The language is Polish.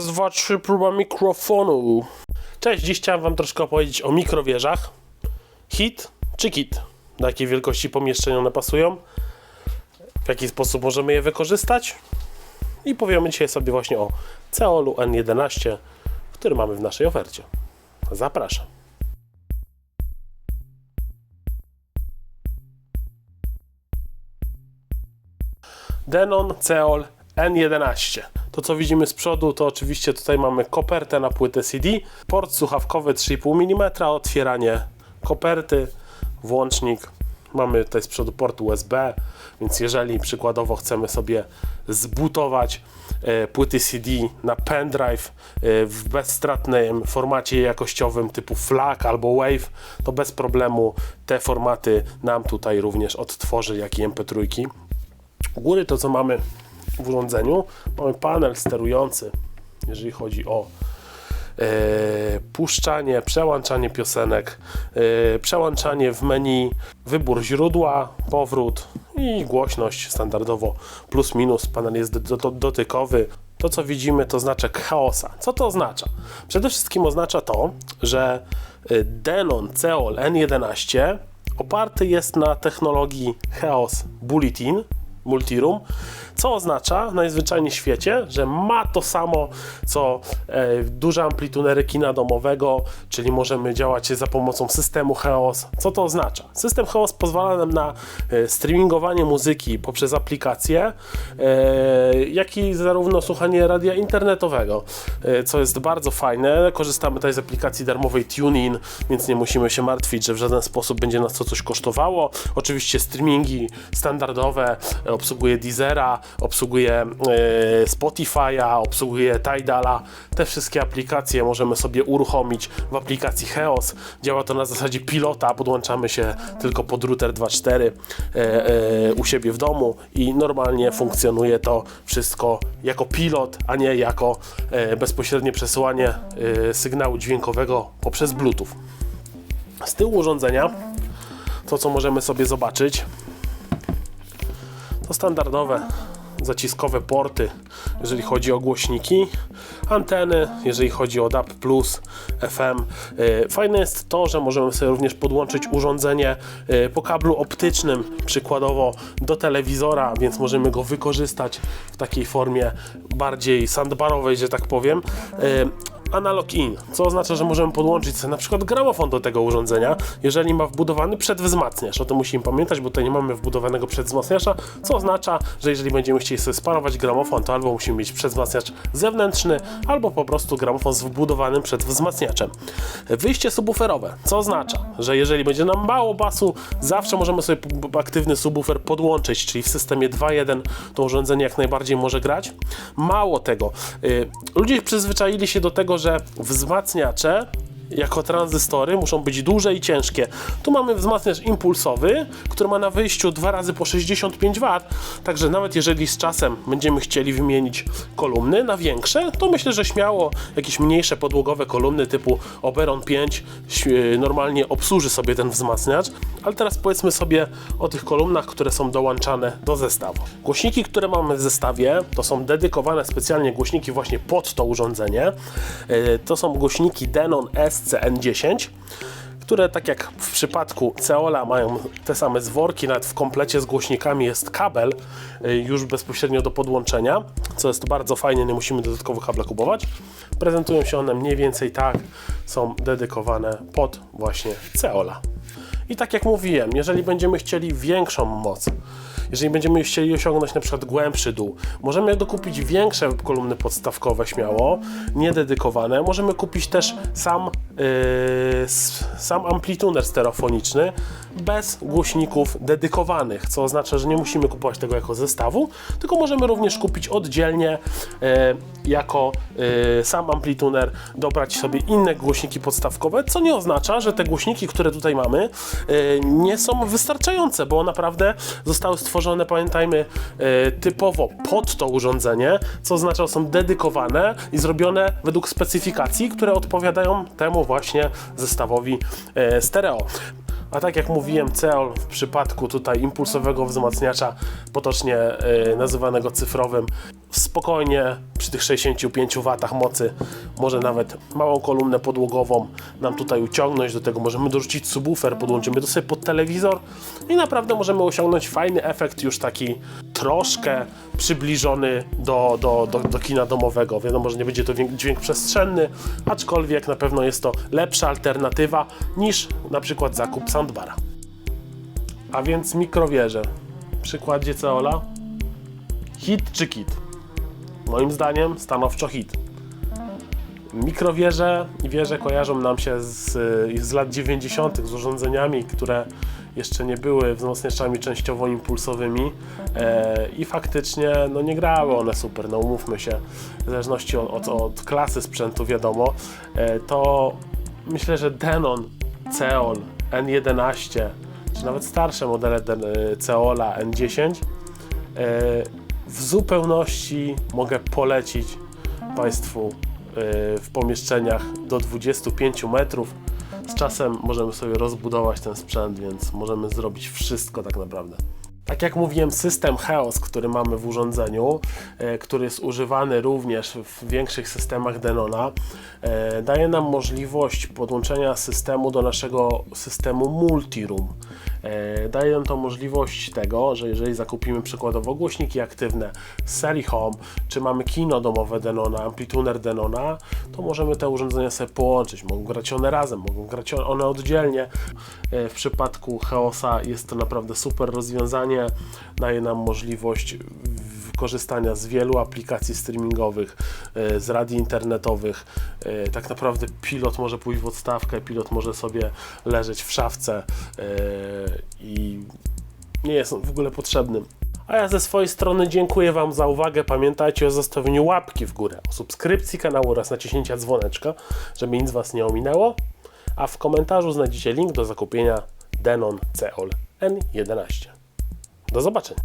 Raz, dwa, trzy, próba mikrofonu. Cześć, dziś chciałem wam troszkę opowiedzieć o mikrowieżach. Hit czy kit? Do jakiej wielkości pomieszczeń one pasują? W jaki sposób możemy je wykorzystać? I powiemy dzisiaj sobie właśnie o Ceolu N11, który mamy w naszej ofercie. Zapraszam. Denon Ceol N11. To co widzimy z przodu to oczywiście tutaj mamy kopertę na płytę CD, port słuchawkowy 3,5 mm, otwieranie koperty, włącznik. Mamy tutaj z przodu port USB, więc jeżeli przykładowo chcemy sobie zbutować e, płyty CD na pendrive e, w bezstratnym formacie jakościowym typu FLAC albo WAVE, to bez problemu te formaty nam tutaj również odtworzy, jak i MP3. U góry to co mamy urządzeniu, mamy panel sterujący, jeżeli chodzi o e, puszczanie, przełączanie piosenek, e, przełączanie w menu, wybór źródła, powrót i głośność standardowo plus minus. Panel jest do, do, dotykowy. To co widzimy to znaczek chaosa. Co to oznacza? Przede wszystkim oznacza to, że e, Denon Ceol N11 oparty jest na technologii Chaos Bulletin, Multiroom, co oznacza najzwyczajniej w świecie, że ma to samo co e, duże amplitunery kina domowego, czyli możemy działać za pomocą systemu Chaos. Co to oznacza? System Chaos pozwala nam na e, streamingowanie muzyki poprzez aplikację, e, jak i zarówno słuchanie radia internetowego, e, co jest bardzo fajne. Korzystamy tutaj z aplikacji darmowej TuneIn, więc nie musimy się martwić, że w żaden sposób będzie nas to coś kosztowało. Oczywiście streamingi standardowe, e, obsługuje Deezera, obsługuje e, Spotify'a, obsługuje Tidala. Te wszystkie aplikacje możemy sobie uruchomić w aplikacji Heos. Działa to na zasadzie pilota, podłączamy się tylko pod router 2.4 e, e, u siebie w domu i normalnie funkcjonuje to wszystko jako pilot, a nie jako bezpośrednie przesyłanie sygnału dźwiękowego poprzez Bluetooth. Z tyłu urządzenia to co możemy sobie zobaczyć to standardowe zaciskowe porty, jeżeli chodzi o głośniki, anteny, jeżeli chodzi o DAB+, FM. E, Fajne jest to, że możemy sobie również podłączyć urządzenie e, po kablu optycznym, przykładowo do telewizora, więc możemy go wykorzystać w takiej formie bardziej sandbarowej, że tak powiem. Analog in, co oznacza, że możemy podłączyć sobie na przykład gramofon do tego urządzenia, jeżeli ma wbudowany przedwzmacniacz. O tym musimy pamiętać, bo tutaj nie mamy wbudowanego przedwzmacniacza, co oznacza, że jeżeli będziemy chcieli sobie sparować gramofon, to albo musimy mieć przedwzmacniacz zewnętrzny, albo po prostu gramofon z wbudowanym przedwzmacniaczem. Wyjście subwooferowe, co oznacza, że jeżeli będzie nam mało basu, zawsze możemy sobie aktywny subwoofer podłączyć, czyli w systemie 2.1 to urządzenie jak najbardziej może grać. Mało tego, y, ludzie przyzwyczaili się do tego, że wzmacniacze jako tranzystory muszą być duże i ciężkie. Tu mamy wzmacniacz impulsowy, który ma na wyjściu 2 razy po 65 W, także nawet jeżeli z czasem będziemy chcieli wymienić kolumny na większe, to myślę, że śmiało jakieś mniejsze podłogowe kolumny typu Oberon 5 ś- normalnie obsłuży sobie ten wzmacniacz. Ale teraz powiedzmy sobie o tych kolumnach, które są dołączane do zestawu. Głośniki, które mamy w zestawie, to są dedykowane specjalnie głośniki właśnie pod to urządzenie. E, To są głośniki Denon SCN10 które tak jak w przypadku Ceola mają te same zworki, nawet w komplecie z głośnikami jest kabel y, już bezpośrednio do podłączenia, co jest bardzo fajnie, nie musimy dodatkowo kabla kupować. Prezentują się one mniej więcej tak, są dedykowane pod właśnie Ceola. I tak jak mówiłem, jeżeli będziemy chcieli większą moc, jeżeli będziemy chcieli osiągnąć na przykład głębszy dół, możemy dokupić większe kolumny podstawkowe śmiało, niededykowane. Możemy kupić też sam, yy, sam amplituner stereofoniczny bez głośników dedykowanych, co oznacza, że nie musimy kupować tego jako zestawu, tylko możemy również kupić oddzielnie yy, jako yy, sam amplituner, dobrać sobie inne głośniki podstawkowe, co nie oznacza, że te głośniki, które tutaj mamy, yy, nie są wystarczające, bo naprawdę zostały stworzone, pamiętajmy, yy, typowo pod to urządzenie, co oznacza, że są dedykowane i zrobione według specyfikacji, które odpowiadają temu właśnie zestawowi yy, stereo. A tak jak mówiłem, Ceol w przypadku tutaj impulsowego wzmacniacza, potocznie yy, nazywanego cyfrowym, spokojnie przy tych 65 W mocy może nawet małą kolumnę podłogową nam tutaj uciągnąć, do tego możemy dorzucić subwoofer, podłączymy to sobie pod telewizor i naprawdę możemy osiągnąć fajny efekt już taki troszkę przybliżony do, do, do, do kina domowego. Wiadomo, że nie będzie to dźwięk, przestrzenny, aczkolwiek na pewno jest to lepsza alternatywa niż na przykład zakup soundbara. A więc mikrowieże. Przykładzie Ceola. Hit czy kit? Moim zdaniem stanowczo hit. Mikrowieże i wieże kojarzą nam się z, z lat 90. z urządzeniami, które jeszcze nie były wzmacniaczami częściowo impulsowymi e, i faktycznie no, nie grały one super, no umówmy się, w zależności od, od, od klasy sprzętu wiadomo, e, to myślę, że Denon, Ceol, N11 czy nawet starsze modele Ceola N10 e, w zupełności mogę polecić Państwu e, w pomieszczeniach do 25 metrów. Z czasem możemy sobie rozbudować ten sprzęt, więc możemy zrobić wszystko tak naprawdę. Tak jak mówiłem, system HEOS, który mamy w urządzeniu, e, który jest używany również w większych systemach Denona, e, daje nam możliwość podłączenia systemu do naszego systemu Multiroom. E, daje nam to możliwość tego, że jeżeli zakupimy przykładowo głośniki aktywne z serii Home, czy mamy kino domowe Denona, amplituner Denona, to możemy te urządzenia sobie połączyć. Mogą grać one razem, mogą grać one oddzielnie. W przypadku Chaosa jest to naprawdę super rozwiązanie. Daje nam możliwość korzystania z wielu aplikacji streamingowych, e, z radii internetowych. E, Tak naprawdę pilot może pójść w odstawkę, pilot może sobie leżeć w szafce e, i nie jest on w ogóle potrzebny. A ja ze swojej strony dziękuję Wam za uwagę. Pamiętajcie o zostawieniu łapki w górę, o subskrypcji kanału oraz naciśnięcia dzwoneczka, żeby nic Was nie ominęło. A w komentarzu znajdziecie link do zakupienia Denon Ceol N11. Do zobaczenia.